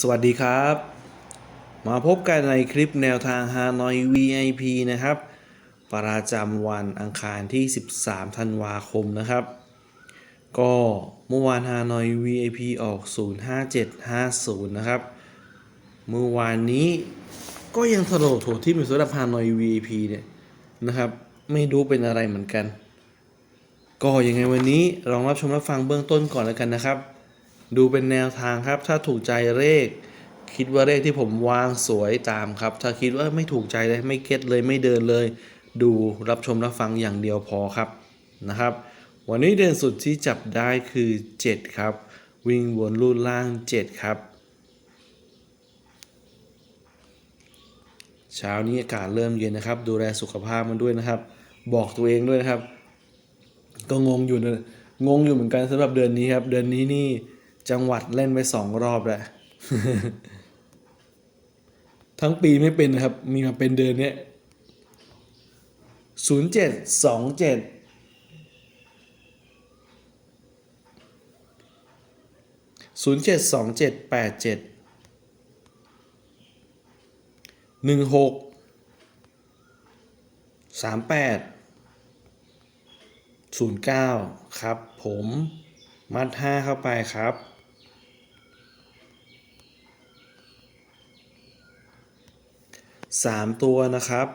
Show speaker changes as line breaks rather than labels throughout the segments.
สวัสดีครับ มาพบกันในคลิปแนวทางฮานอย VIP นะครับ ประจำวันอังคารที่ 13 ธันวาคมนะครับ ก็เมื่อวานฮานอย VIP ออก 05750 นะครับ เมื่อวานนี้ก็ยังถล่มโถที่มีสำหรับฮานอย VIP เนี่ยนะครับ ไม่รู้เป็นอะไรเหมือนกัน ก็ยังไงวันนี้ลองรับชมรับฟังเบื้องต้นก่อนแล้วกันนะครับ ดูเป็นแนวทางครับ ถ้าถูกใจเลข คิดว่าเลขที่ผมวางสวยตามครับ ถ้าคิดว่าไม่ถูกใจเลยไม่เก็ตเลยไม่เดินเลย ดูรับชมรับฟังอย่างเดียวพอครับนะครับ วันนี้เด่นสุดที่จับได้คือ 7 ครับ วิ่งวนรูดล่าง 7 ครับ เช้านี้อากาศเริ่มเย็นนะครับ ดูแลสุขภาพมันด้วยนะครับ บอกตัวเองด้วยนะครับ ก็งงอยู่นะงงอยู่เหมือนกันสำหรับเดือนนี้ครับ เดือนนี้นี่ จังหวัดเล่นไปสองรอบแล้วทั้งปีไม่เป็นนะครับ มีมาเป็นเดือนเนี้ยศูนย์เจ็ดสองเจ็ดศูนย์เจ็ดสองเจ็ดแปดเจ็ดหนึ่งหกสามแปดศูนย์เก้าครับผม มัดห้าเข้าไปครับ สามตัวนะครับ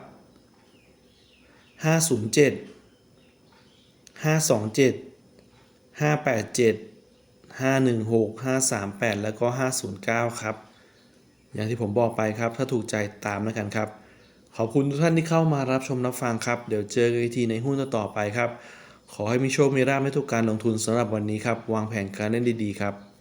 ห้าศูนย์เจ็ดห้าสองเจ็ดห้าแปดเจ็ดห้าหนึ่งหกห้าสามแปดแล้วก็ห้าศูนย์เก้าครับ อย่างที่ผมบอกไปครับ ถ้าถูกใจตามแล้วกันครับ ขอบคุณทุกท่านที่เข้ามารับชมรับฟังครับ เดี๋ยวเจอกันอีกทีในหุ้นต่อไปครับ ขอให้มีโชค มีราบให้ทุกการลงทุนสำหรับวันนี้ครับ วางแผนการเล่นดี ๆ ครับ